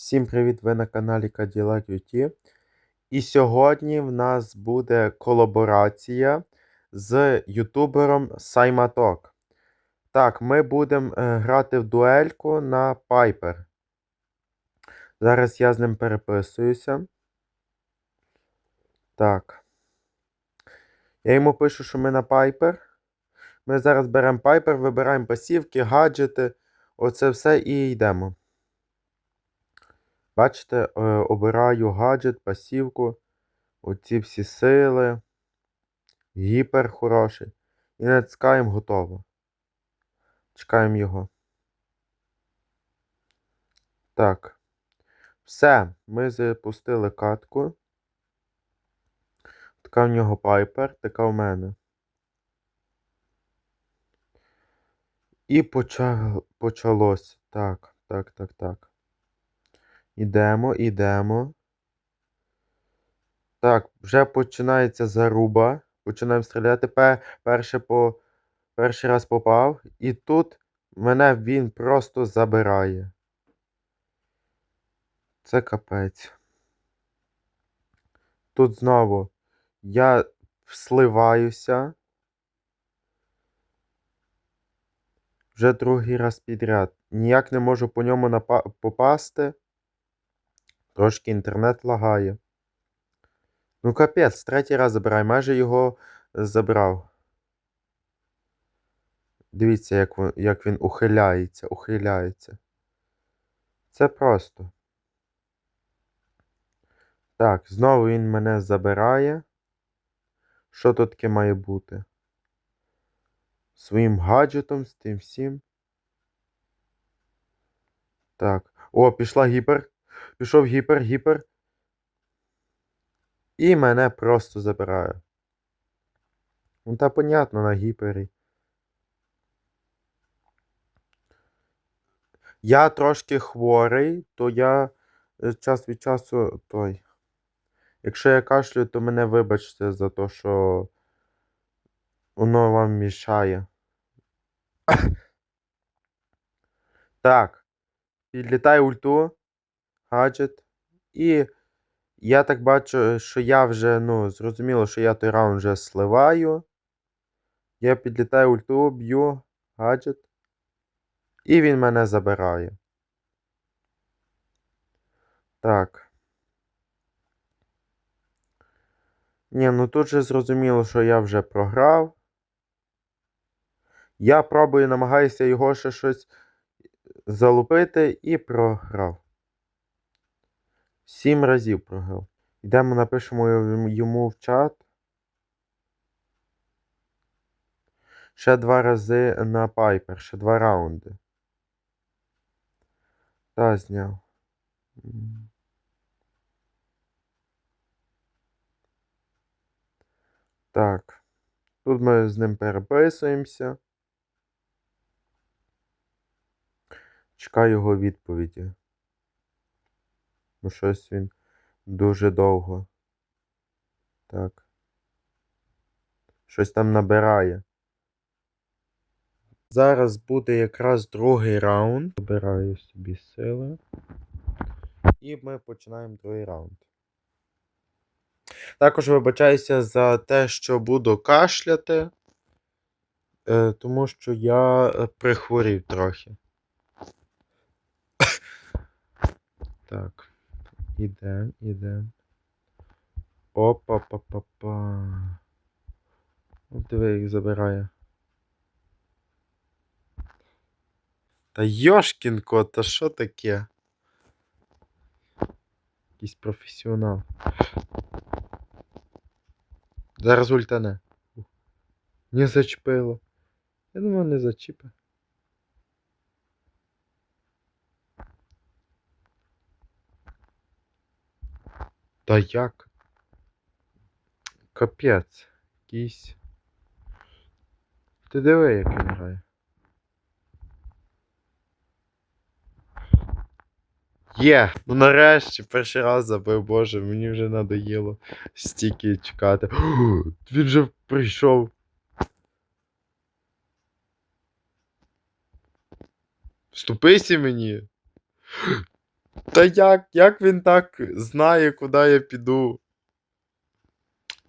Всім привіт! Ви на каналі Cadillac UT. І сьогодні в нас буде колаборація з ютубером Сайматок. Так, ми будемо е, грати в дуельку на Piper. Зараз я з ним переписуюся. Так. Я йому пишу, що ми на Piper. Ми зараз беремо Piper, вибираємо пасівки, гаджети. Оце все і йдемо. Бачите, е, обираю гаджет, пасівку, оці всі сили, гіпер хороший. І натискаємо готово. Чекаємо його. Так. Все, ми запустили катку. Така в нього пайпер, така в мене. І почалось. Так, так, так, так. Ідемо, ідемо. Так, вже починається заруба. Починаємо стріляти. Пе- Перше по... Перший раз попав. І тут мене він просто забирає. Це капець. Тут знову я сливаюся. Вже другий раз підряд. Ніяк не можу по ньому напа- попасти. Трошки інтернет лагає. Ну, капець, третій раз забирай. Майже його е, забрав. Дивіться, як він, як він ухиляється, ухиляється. Це просто. Так, знову він мене забирає. Що тут таке має бути? Своїм гаджетом, з тим всім. Так. О, пішла гіпер. Пішов гіпер, гіпер. І мене просто забирає. Ну, та понятно на гіпері. Я трошки хворий, то я е, час від часу той. Якщо я кашлю, то мене вибачте за те, що воно вам мішає. Так. Підлітай ульту, гаджет. І я так бачу, що я вже, ну, зрозуміло, що я той раунд вже сливаю. Я підлітаю ульту, б'ю, гаджет. І він мене забирає. Так. Ні, ну тут же зрозуміло, що я вже програв. Я пробую, намагаюся його ще щось залупити і програв. Сім разів програв. Йдемо, напишемо йому- в чат. Ще два рази на Пайпер, ще два раунди. Та зняв. Так. Тут ми з ним переписуємося. Чекаю його відповіді. Ну, щось він дуже довго. Так. Щось там набирає. Зараз буде якраз другий раунд. Вибираю собі сили. І ми починаємо другий раунд. Також вибачаюся за те, що буду кашляти, е, тому що я е, прихворів трохи. Так. Ідем, ідем. Опа-па-па-па. От диви, їх забирає. Та Йошкін кот, та що таке? Якийсь професіонал. Зараз ультане. Не зачепило. Я думав, не зачіпе. Та як? Капець. Якийсь. Ти диви, як він грає. Є! Ну нарешті перший раз забив, боже, мені вже надоїло стільки чекати. Він же прийшов. Вступися мені. Та як? Як він так знає, куди я піду?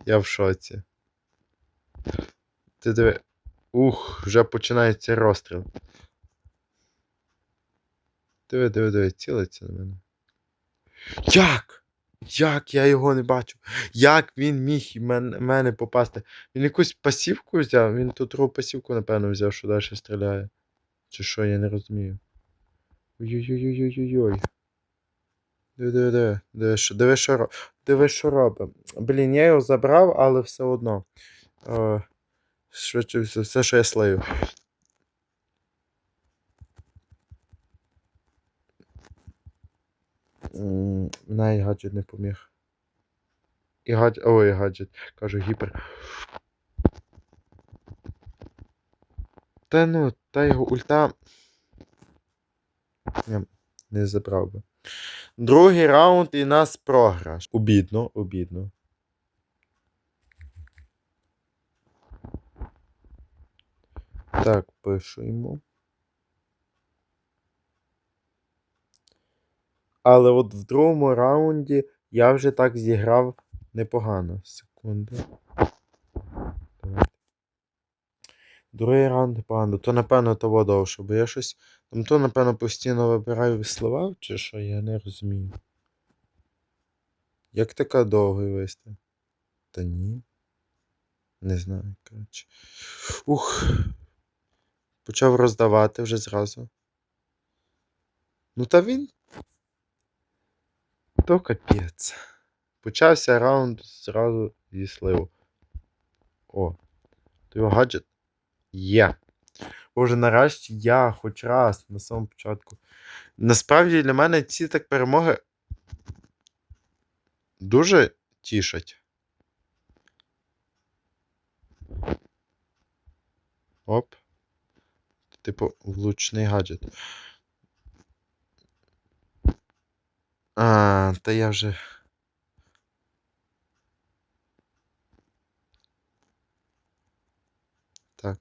Я в шоці. Ти диви. Ух, вже починається розстріл. Диви, диви, диви, цілиться на мене. Як? Як я його не бачу? Як він міг мен, мене попасти? Він якусь пасівку взяв? Він тут другу пасівку, напевно, взяв, що далі стріляє. Чи що, я не розумію. Ой-ой-ой-ой-ой-ой. Диви, диви, диви, що, диви, що, ро- диви, що робить. Блін, я його забрав, але все одно. Е, швидше все, все, що я слаю. М, Навіть гаджет не поміг. І гаджет. Ой, гаджет. Кажу, гіпер. Та ну, та його ульта. Я не забрав би. Другий раунд і нас програш. Обідно, обідно. Так, пишемо. Але от в другому раунді я вже так зіграв непогано. Секунду. Другий раунд непогано. То, напевно, того довше, бо я щось. Там то, напевно, постійно вибираю слова, чи що, я не розумію. Як така довгий вистав? Та ні. Не знаю, коротше. Ух. Почав роздавати вже зразу. Ну та він. То капець. Почався раунд зразу зі сливу. О. То його гаджет. Є. Боже, нарешті я хоч раз на самому початку. Насправді для мене ці так перемоги дуже тішать. Оп. Типу, влучний гаджет. А, та я вже. Так.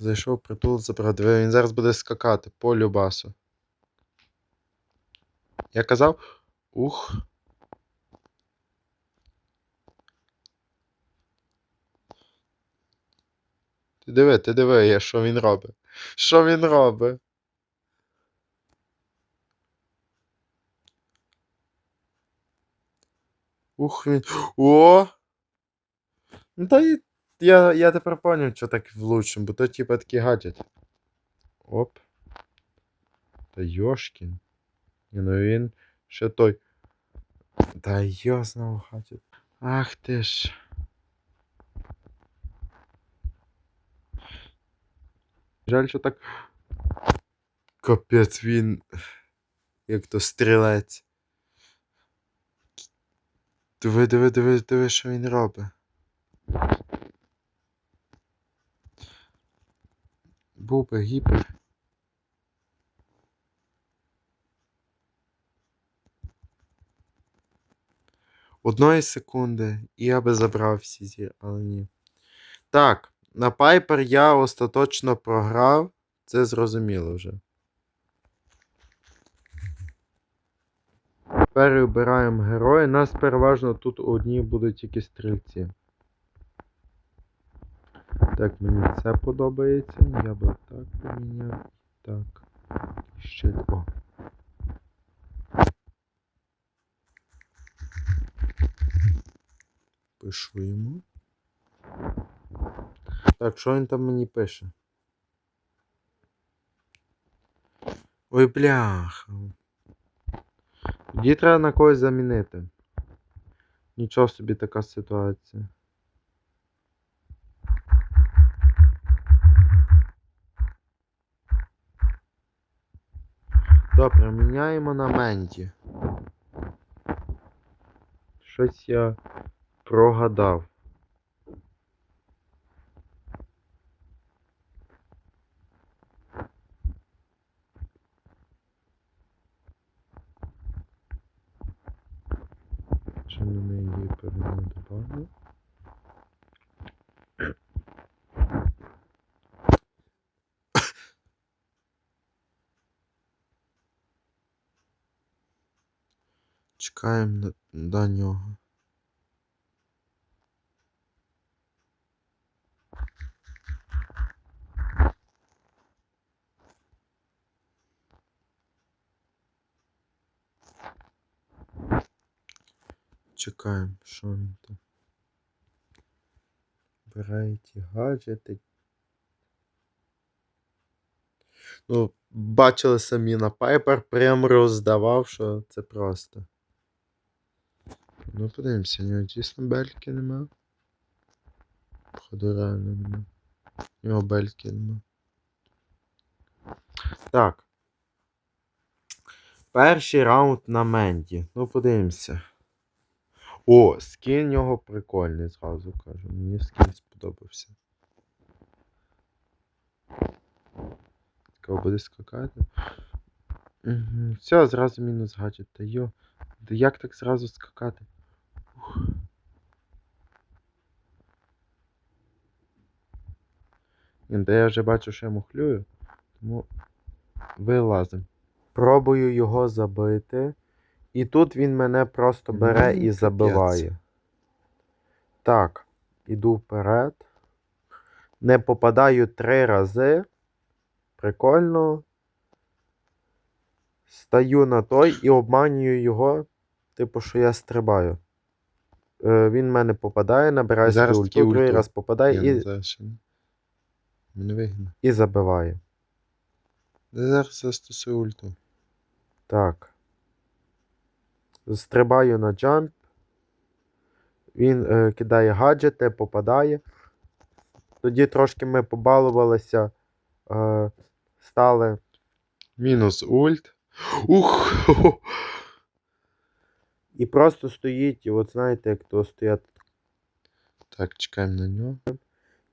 Зайшов притул, забрав. Диви, він зараз буде скакати по любасу. Я казав. Ух. Ти диви, ти диви, що він робить. Що він робить? Ух він. О! Та й я, я тепер поняв, що так влучим, бо то типа такий гаджет. Оп. Та Йошкін. Ну він ще той. Та йо знову гаджет. Ах ти ж. Жаль, що так. Капець він. Як то стрілець. Диви, диви, диви, диви, що він робить. Був гіпер. Одної секунди, і я би забрав всі зі, але ні. Так, на Пайпер я остаточно програв. Це зрозуміло вже. Тепер обираємо героя. Нас переважно тут одні будуть тільки стрільці. Так, мені це подобається. Я би так поміняв. Так. Ще о. Пишу йому. Так, що він там мені пише? Ой, бляха. Тоді треба на когось замінити. Нічого собі така ситуація. Добре, міняємо на Менді. Щось я прогадав. Чи на неї перейду добавлю? Чекаємо до нього. Чекаємо, що він там. Бере ті гаджети. Ну, бачили самі на Пайпер, прям роздавав, що це просто. Ну, подивимося, у нього дійсно бельки нема. Походу реально нема. У нього бельки нема. Так. Перший раунд на Менді. Ну, подивимося. О, скін нього прикольний, зразу кажу. Мені скін сподобався. Цікаво буде скакати. Угу. Все, зразу мінус гаджет. Та йо. Да як так зразу скакати? Ух. Та я вже бачу, що я мухлюю, тому вилазим. Пробую його забити. І тут він мене просто бере і забиває. Так, іду вперед. Не попадаю три рази. Прикольно. Стаю на той і обманюю його, типу, що я стрибаю. Е, він в мене попадає, набирає Зараз свою таки ульту, другий ульту. раз попадає і. Мене вигідно. і забиває. Я зараз застосую ульту. Так. Стрибаю на джамп. Він е, кидає гаджети, попадає. Тоді трошки ми побалувалися. Е, стали. Мінус ульт. Ух! І просто стоїть, і от знаєте, як то стоять. Так, чекаємо на нього.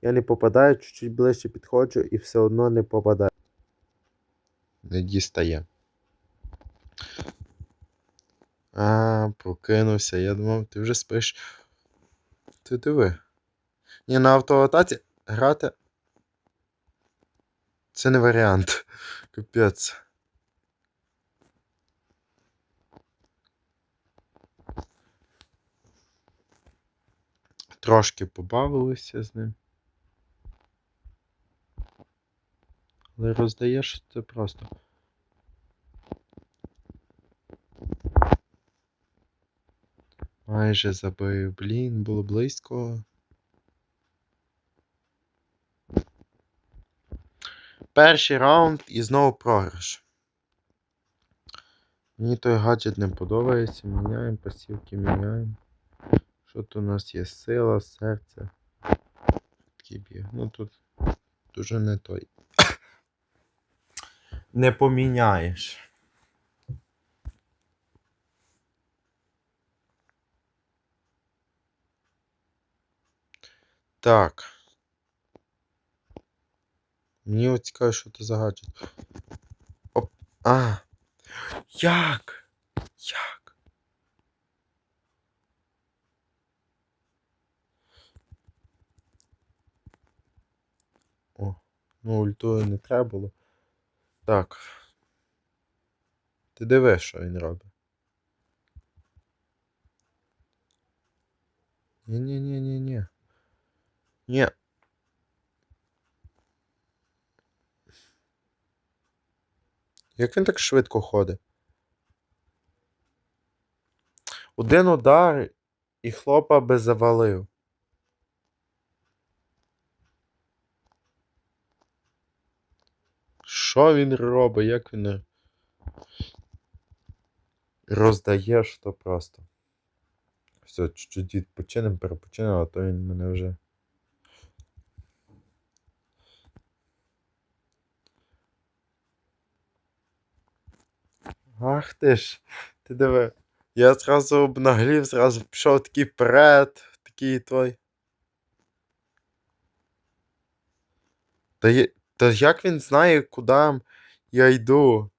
Я не попадаю, чуть-чуть ближче підходжу і все одно не попадаю. Не дістає. А, прокинувся. Я думав, ти вже спиш. Ти диви. Ні, на автоатаці грати. Це не варіант. Капець. Трошки побавилися з ним. Але роздаєш це просто. Майже забив. Блін, було близько. Перший раунд і знову програш. Мені той гаджет не подобається. Міняємо пасівки, міняємо. Що тут у нас є? Сила, серце. Такий. Ну тут дуже не той. Не поміняєш. Так. Мені от цікаво, що це за. Оп. А. Як? Як? О, ну ультою не треба було. Так. Ти диви, що він робить. Ні-ні-ні-ні-ні. Ні. Як він так швидко ходить? Один удар і хлопа би завалив. Що він робить? Як він роздаєш то просто. Все, чуть-чуть відпочинемо, перепочинемо, а то він мене вже. Ах ти ж, ти диви. Я зразу обнаглів, зразу пішов такий вперед, такий той. Та, є- та як він знає, куди я йду?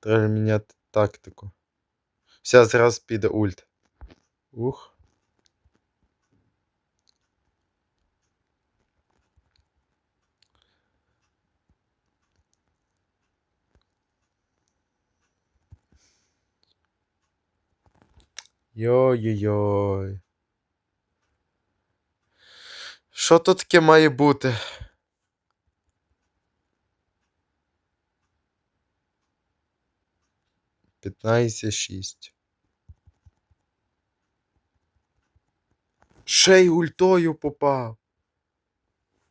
Треба міняти тактику. Все, зараз піде ульт. Ух. Йой-йой. Що тут таке має бути? П'ятнадцять шість. Ще й ультою попав.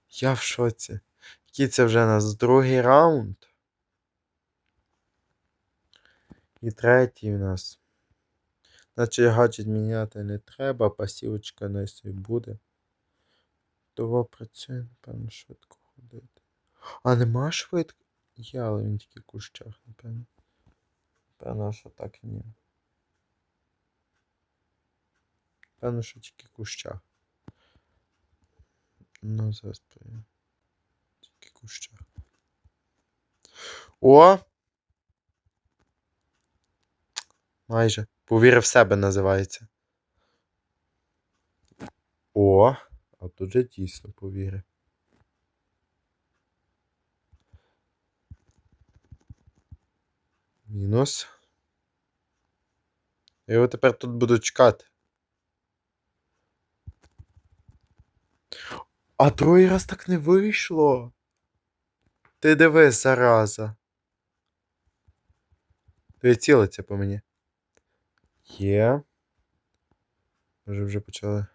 Я в шоці. Який це вже у нас другий раунд? І третій у нас. Наче гаджет міняти не треба, пасівочка на собі буде. Того працює, напевно, швидко ходити. А нема швидко? Є, але він тільки в кущах, напевно. Певно, що так і ні. Певно, що тільки в кущах. Ну, зараз повім. Тільки в кущах. О! Майже. Повірив в себе називається. О! А тут же дійсно повірив. Мінус. Я його тепер тут буду чекати. А другий раз так не вийшло. Ти дивись, зараза. Ти по мені. Є. Може вже почали.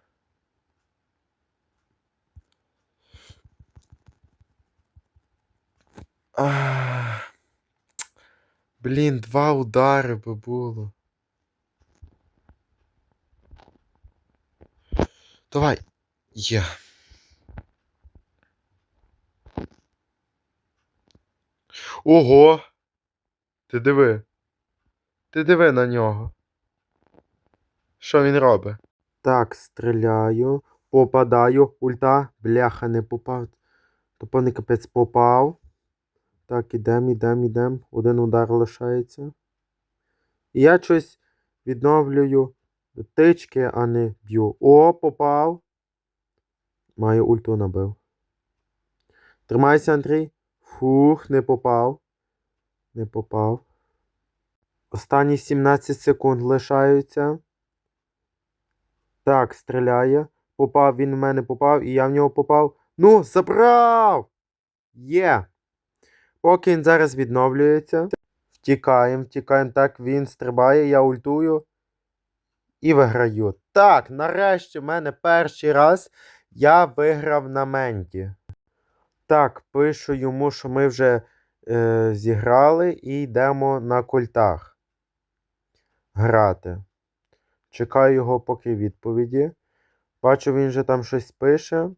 Ах. Блін, два удари би було. Давай. Є. Ого! Ти диви. Ти диви на нього. Що він робить? Так, стріляю, попадаю, ульта, бляха, не попав. Топоний капець попав. Так, ідем, ідем, ідем. Один удар лишається. І я щось відновлюю тички, а не б'ю. О, попав. Маю ульту набив. Тримайся, Андрій. Фух, не попав. Не попав. Останні 17 секунд лишаються. Так, стріляє. Попав, він в мене попав, і я в нього попав. Ну, забрав! Є. Поки він зараз відновлюється. Втікаємо, втікаємо. Так, він стрибає, я ультую. І виграю. Так, нарешті в мене перший раз я виграв на менті. Так, пишу йому, що ми вже е, зіграли і йдемо на культах грати. Чекаю його поки відповіді. Бачу, він же там щось пише.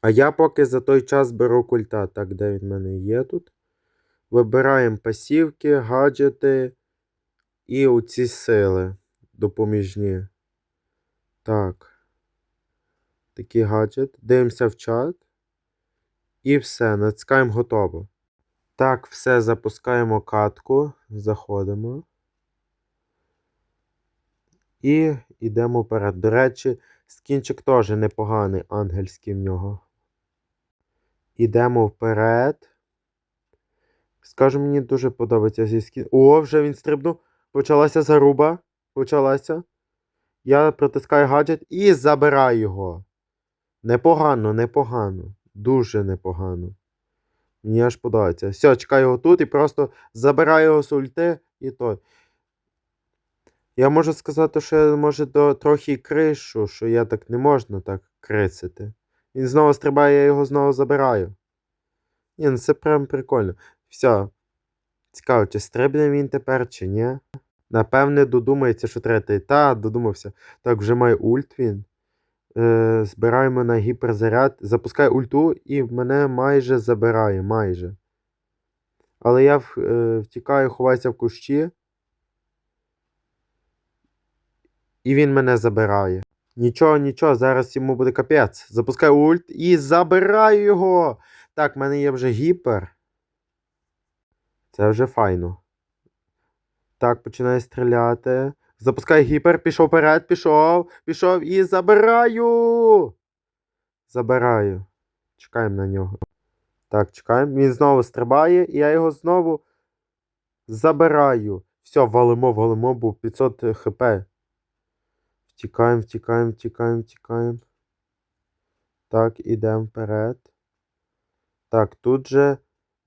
А я поки за той час беру культа. Так, де він в мене є тут? Вибираємо пасівки, гаджети і оці сили допоміжні. Так. Такий гаджет. Дивимося в чат. І все, натискаємо готово. Так, все, запускаємо катку. Заходимо. І йдемо вперед. До речі, скінчик теж непоганий, ангельський в нього. Ідемо вперед. Скажу, мені дуже подобається зі скін. О, вже він стрибнув. Почалася заруба. Почалася. Я протискаю гаджет і забираю його. Непогано, непогано. Дуже непогано. Мені аж подобається. Все, чекаю його тут і просто забираю його з ульти і то. Я можу сказати, що я може до трохи кришу, що я так не можна так крисити. Він знову стрибає, я його знову забираю. Ні, ну це прям прикольно. Все. Цікаво, чи стрибне він тепер, чи ні. Напевне, додумається, що третій. Та, додумався. Так, вже має ульт він. Е, збираємо на гіперзаряд. Запускаю ульту і мене майже забирає. Майже. Але я в, е, втікаю, ховаюся в кущі. І він мене забирає. Нічого, нічого, зараз йому буде капець. Запускаю ульт і забираю його. Так, в мене є вже гіпер. Це вже файно. Так, починає стріляти. Запускаю гіпер, пішов вперед, пішов, пішов і забираю. Забираю. Чекаємо на нього. Так, чекаємо. Він знову стрибає, і я його знову. Забираю. Все, валимо, валимо, був 500 хп. Втікаємо, втікаємо, втікаємо, втікаємо. Так, ідемо вперед. Так, тут же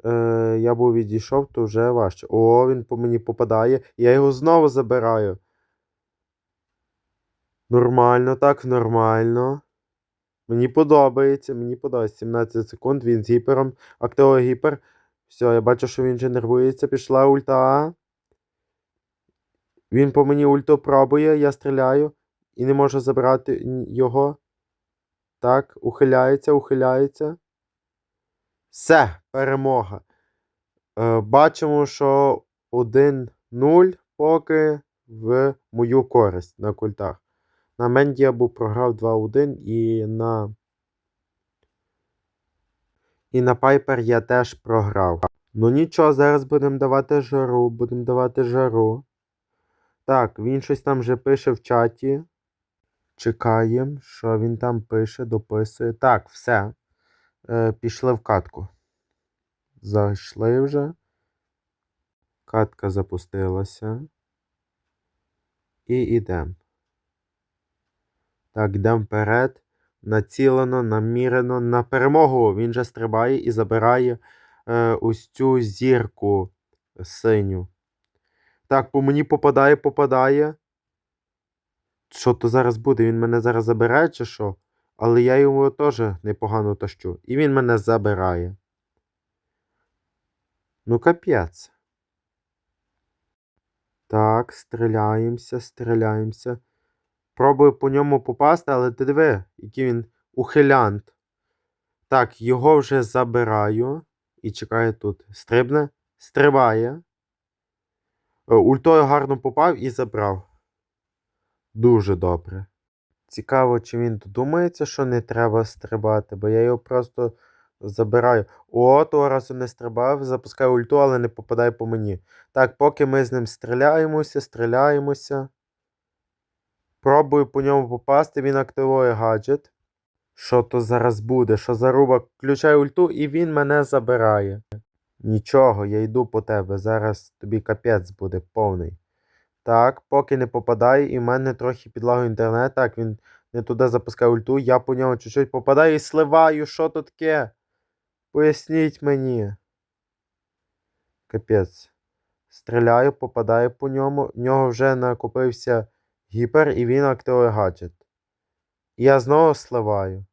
е, я був відійшов, то вже важче. О, він по мені попадає. Я його знову забираю. Нормально, так, нормально. Мені подобається, мені подобається. 17 секунд, він з гіпером. Активує гіпер. Все, я бачу, що він вже нервується. Пішла ульта. Він по мені ульту пробує, я стріляю і не можу забрати його. Так, ухиляється, ухиляється. Все, перемога. Е, бачимо, що 1-0 поки в мою користь на культах. На Менді я був програв 2-1 і на. І на Пайпер я теж програв. Ну нічого, зараз будемо давати жару, будемо давати жару. Так, він щось там вже пише в чаті. Чекаємо, що він там пише, дописує. Так, все. Е, пішли в катку. Зайшли вже. Катка запустилася. І йдемо. Так, йдемо вперед. Націлено, намірено на перемогу. Він же стрибає і забирає е, ось цю зірку синю. Так, по мені попадає, попадає. Що то зараз буде? Він мене зараз забирає, чи що? Але я його теж непогано тащу. І він мене забирає. Ну, капець. Так, стріляємося, стріляємося. Пробую по ньому попасти, але ти диви, який він ухилянт. Так, його вже забираю. І чекає тут. Стрибне? Стрибає. Е, Ультою гарно попав і забрав. Дуже добре. Цікаво, чи він додумається, що не треба стрибати, бо я його просто забираю. О, того разу не стрибав, запускаю ульту, але не попадає по мені. Так, поки ми з ним стріляємося, стріляємося. Пробую по ньому попасти, він активує гаджет. Що то зараз буде? Що заруба? Включаю ульту і він мене забирає. Нічого, я йду по тебе. Зараз тобі капець буде повний. Так, поки не попадає, і в мене трохи підлагає інтернет. Так, він не туди запускає ульту, я по ньому чуть-чуть попадаю і сливаю. Що то таке? Поясніть мені. Капець. Стріляю, попадаю по ньому. В нього вже накопився гіпер, і він активує гаджет. І я знову сливаю.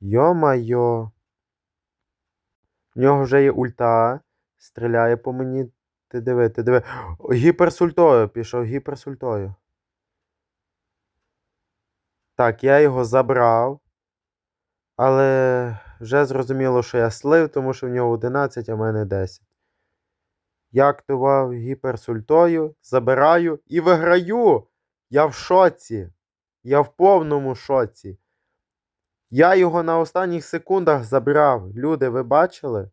Йо-майо. В нього вже є ульта. Стріляє по мені. Ти диви, ти диви. Гіперсультою пішов, гіперсультою. Так, я його забрав. Але вже зрозуміло, що я слив, тому що в нього 11, а в мене 10. Я активував гіперсультою, забираю і виграю. Я в шоці. Я в повному шоці. Я його на останніх секундах забрав. Люди, ви бачили?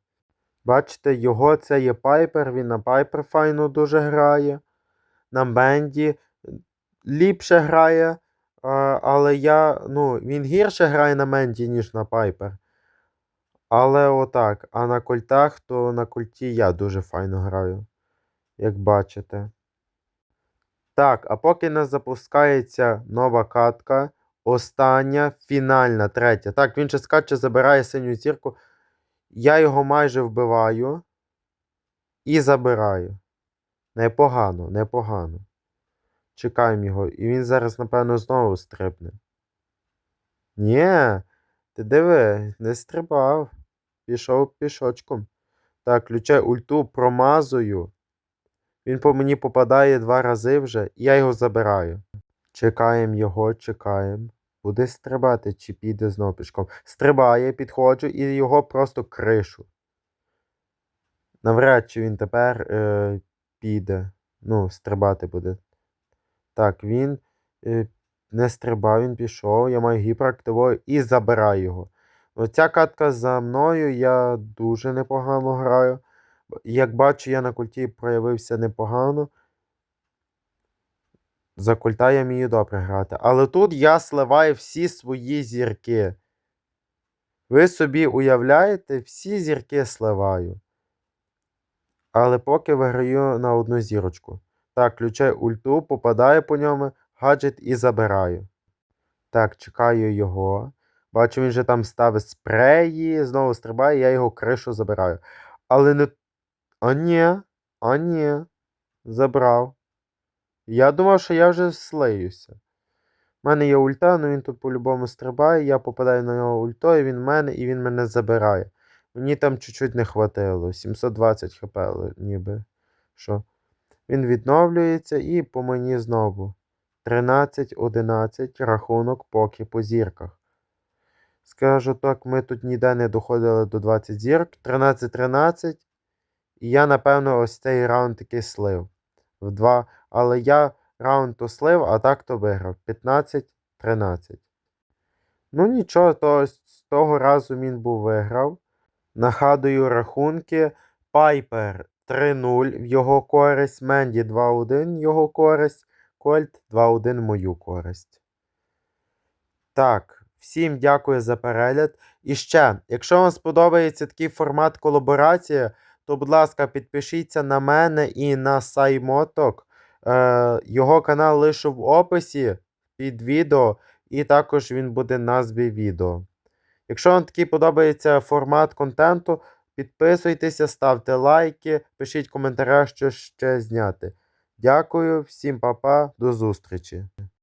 Бачите, його це є Пайпер, він на Пайпер файно дуже грає. На Бенді ліпше грає, але я, ну, він гірше грає на Менді, ніж на Пайпер. Але отак. А на кольтах, то на кольті я дуже файно граю, як бачите. Так, а поки не запускається нова катка, остання, фінальна, третя. Так, він ще скаче, забирає синю зірку. Я його майже вбиваю і забираю. Непогано, непогано. Чекаємо його. І він зараз, напевно, знову стрибне. Нє, ти диви, не стрибав. Пішов пішочком. Так, включай ульту, промазую. Він по мені попадає два рази вже, і я його забираю. Чекаємо його, чекаємо. Буде стрибати чи піде знову пішком. Стрибає, підходжу і його просто кришу. Навряд чи він тепер е, піде. Ну, стрибати буде. Так, він е, не стрибав, він пішов. Я маю гіперактивую і забираю його. Оця катка за мною, я дуже непогано граю. Як бачу, я на культі проявився непогано. За культа я вмію добре грати. Але тут я сливаю всі свої зірки. Ви собі уявляєте, всі зірки сливаю. Але поки виграю на одну зірочку. Так, включаю ульту, попадаю по ньому, гаджет і забираю. Так, чекаю його. Бачу, він вже там ставить спреї, знову стрибає, я його кришу забираю. Але не. А ні, а ні. Забрав. Я думав, що я вже слиюся. У мене є ульта, але він тут по-любому стрибає, я попадаю на нього ультою, він мене і він мене забирає. Мені там чуть-чуть не хватило. 720 хп, ніби. Що? Він відновлюється і по мені знову. 13-11 рахунок поки по зірках. Скажу так, ми тут ніде не доходили до 20 зірк. 13-13. І я, напевно, ось цей раунд таки слив. В 2. Але я раунд то а так то виграв. 15-13. Ну нічого, то з того разу він був виграв. Нагадую рахунки. Пайпер 3-0 в його користь, Менді 2-1 в його користь, Кольт 2-1 в мою користь. Так, всім дякую за перегляд. І ще, якщо вам сподобається такий формат колаборації, то, будь ласка, підпишіться на мене і на Саймоток. Е, його канал лише в описі під відео, і також він буде в назві відео. Якщо вам такий подобається формат контенту, підписуйтеся, ставте лайки, пишіть в коментарях, що ще зняти. Дякую, всім па-па, до зустрічі!